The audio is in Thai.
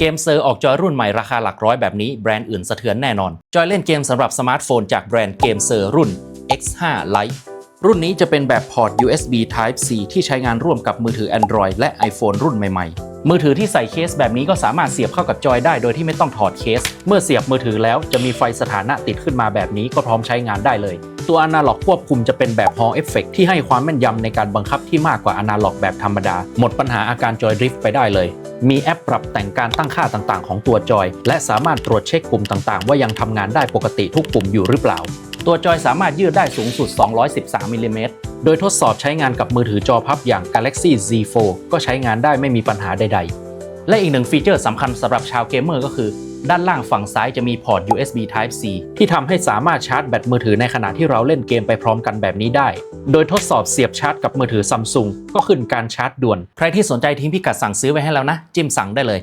เกมเซอร์ออกจอยรุ่นใหม่ราคาหลักร้อยแบบนี้แบรนด์อื่นสะเทือนแน่นอน จอยเล่นเกมสำหรับสมาร์ทโฟนจากแบรนด์เกมเซอร์รุ่น X5 Lite รุ่นนี้จะเป็นแบบพอร์ต USB Type C ที่ใช้งานร่วมกับมือถือ Android และ iPhone รุ่นใหม่ๆ มือถือที่ใส่เคสแบบนี้ก็สามารถเสียบเข้ากับจอยได้โดยที่ไม่ต้องถอดเคส เมื่อเสียบมือถือแล้วจะมีไฟสถานะติดขึ้นมาแบบนี้ก็พร้อมใช้งานได้เลย ตัวอนาล็อกควบคุมจะเป็นแบบ Hall Effect ที่ให้ความแม่นยำในการบังคับที่มากกว่าอนาล็อกแบบธรรมดา หมดปัญหาอาการจอยดริฟต์ไปได้เลย มีแอปปรับแต่งการตั้งค่าต่างๆ ของตัวจอย และสามารถตรวจเช็คปุ่มต่างๆ ว่ายังทำงานได้ปกติทุกปุ่มอยู่หรือเปล่า ตัวจอยสามารถยืดได้สูงสุด 213มิลลิเมตรโดยทดสอบใช้งานกับมือถือจอพับอย่าง Galaxy Z Fold ก็ใช้งานได้ไม่มีปัญหาใด ๆ และอีกหนึ่งฟีเจอร์สำคัญสำหรับชาวเกมเมอร์ก็คือ ด้านล่างฝั่งซ้ายจะมีพอร์ต USB Type C ที่ทำให้สามารถชาร์จแบตมือถือในขณะที่เราเล่นเกมไปพร้อมกันแบบนี้ได้ โดยทดสอบเสียบชาร์จกับมือถือซัมซุงก็ขึ้นการชาร์จด่วน ใครที่สนใจทิ้งพิกัดสั่งซื้อไว้ให้แล้วนะ จิ้มสั่งได้เลย